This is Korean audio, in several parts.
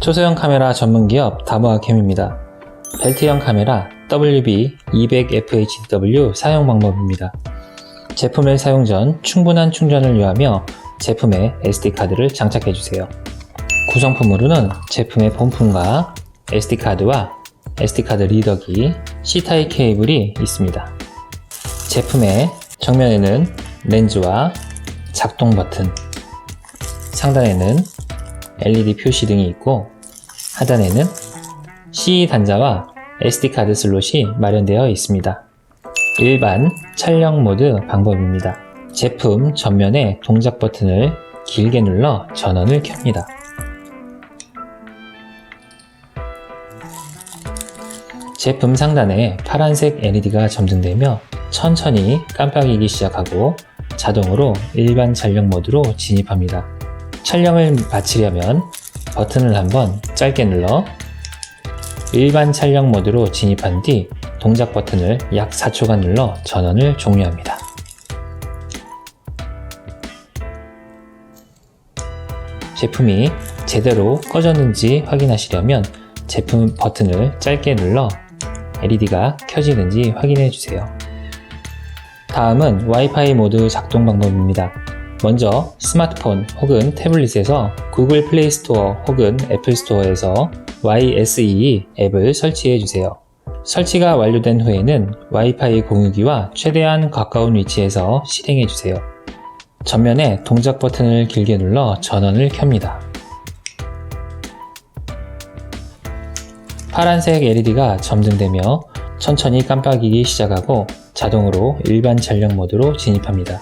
초소형 카메라 전문 기업 다모아캠입니다. 벨트형 카메라 WB200FHDW 사용 방법입니다. 제품을 사용 전 충분한 충전을 요하며 제품에 SD카드를 장착해 주세요. 구성품으로는 제품의 본품과 SD카드와 SD카드 리더기, C타입 케이블이 있습니다. 제품의 정면에는 렌즈와 작동 버튼, 상단에는 LED 표시 등이 있고 하단에는 C 단자와 SD카드 슬롯이 마련되어 있습니다. 일반 촬영 모드 방법입니다. 제품 전면에 동작 버튼을 길게 눌러 전원을 켭니다. 제품 상단에 파란색 LED가 점등되며 천천히 깜빡이기 시작하고 자동으로 일반 촬영 모드로 진입합니다. 촬영을 마치려면 버튼을 한번 짧게 눌러 일반 촬영 모드로 진입한 뒤 동작 버튼을 약 4초간 눌러 전원을 종료합니다. 제품이 제대로 꺼졌는지 확인하시려면 제품 버튼을 짧게 눌러 LED가 켜지는지 확인해 주세요. 다음은 와이파이 모드 작동 방법입니다. 먼저 스마트폰 혹은 태블릿에서 구글 플레이 스토어 혹은 애플 스토어에서 YSE 앱을 설치해 주세요. 설치가 완료된 후에는 와이파이 공유기와 최대한 가까운 위치에서 실행해 주세요. 전면에 동작 버튼을 길게 눌러 전원을 켭니다. 파란색 LED가 점등되며 천천히 깜빡이기 시작하고 자동으로 일반 전력 모드로 진입합니다.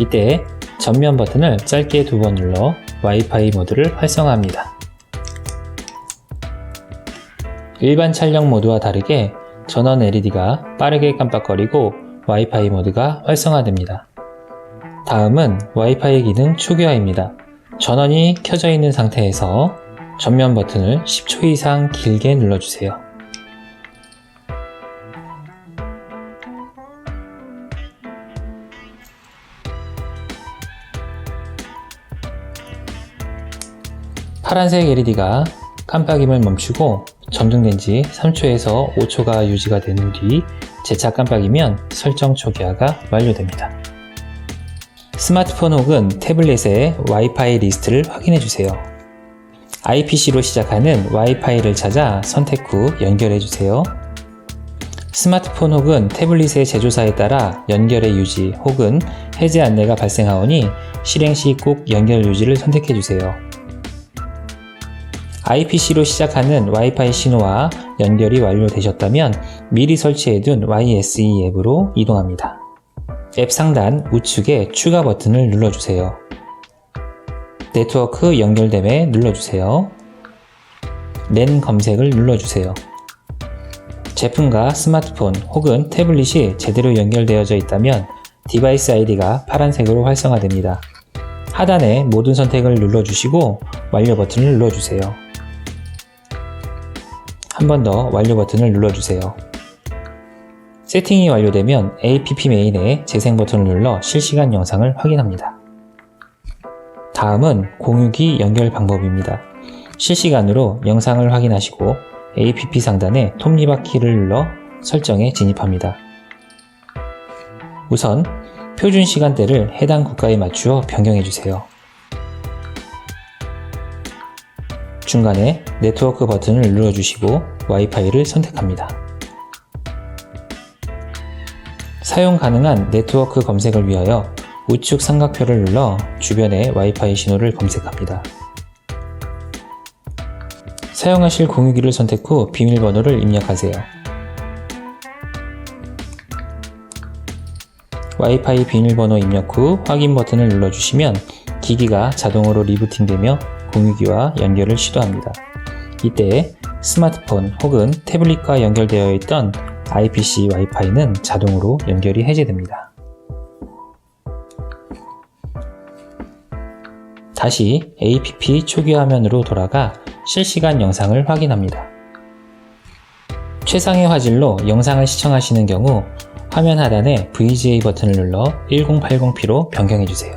이때 전면 버튼을 짧게 두 번 눌러 와이파이 모드를 활성화합니다. 일반 촬영 모드와 다르게 전원 LED가 빠르게 깜빡거리고 와이파이 모드가 활성화됩니다. 다음은 와이파이 기능 초기화입니다. 전원이 켜져 있는 상태에서 전면 버튼을 10초 이상 길게 눌러주세요. 파란색 LED가 깜빡임을 멈추고 점등된 지 3초에서 5초가 유지가 된 뒤 재차 깜빡이면 설정 초기화가 완료됩니다. 스마트폰 혹은 태블릿의 와이파이 리스트를 확인해 주세요. IPC로 시작하는 와이파이를 찾아 선택 후 연결해 주세요. 스마트폰 혹은 태블릿의 제조사에 따라 연결의 유지 혹은 해제 안내가 발생하오니 실행 시 꼭 연결 유지를 선택해 주세요. IPC로 시작하는 와이파이 신호와 연결이 완료되셨다면 미리 설치해둔 YSE 앱으로 이동합니다. 앱 상단 우측에 추가 버튼을 눌러주세요. 네트워크 연결됨에 눌러주세요. 랜 검색을 눌러주세요. 제품과 스마트폰 혹은 태블릿이 제대로 연결되어져 있다면 디바이스 아이디가 파란색으로 활성화됩니다. 하단에 모든 선택을 눌러주시고 완료 버튼을 눌러주세요. 한 번 더 완료 버튼을 눌러주세요. 세팅이 완료되면 APP 메인에 재생 버튼을 눌러 실시간 영상을 확인합니다. 다음은 공유기 연결 방법입니다. 실시간으로 영상을 확인하시고 APP 상단에 톱니바퀴 키를 눌러 설정에 진입합니다. 우선 표준 시간대를 해당 국가에 맞추어 변경해 주세요. 중간에 네트워크 버튼을 눌러주시고 와이파이를 선택합니다. 사용 가능한 네트워크 검색을 위하여 우측 삼각표를 눌러 주변의 와이파이 신호를 검색합니다. 사용하실 공유기를 선택 후 비밀번호를 입력하세요. 와이파이 비밀번호 입력 후 확인 버튼을 눌러주시면 기기가 자동으로 리부팅되며 공유기와 연결을 시도합니다. 이때 스마트폰 혹은 태블릿과 연결되어 있던 IPC 와이파이는 자동으로 연결이 해제됩니다. 다시 APP 초기 화면으로 돌아가 실시간 영상을 확인합니다. 최상의 화질로 영상을 시청하시는 경우 화면 하단에 VGA 버튼을 눌러 1080p로 변경해 주세요.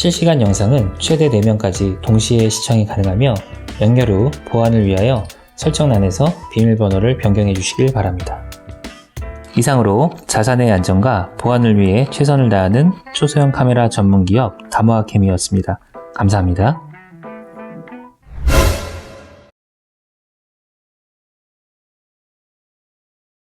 실시간 영상은 최대 4명까지 동시에 시청이 가능하며 연결 후 보안을 위하여 설정란에서 비밀번호를 변경해 주시길 바랍니다. 이상으로 자산의 안전과 보안을 위해 최선을 다하는 초소형 카메라 전문 기업 다모아캠이었습니다. 감사합니다.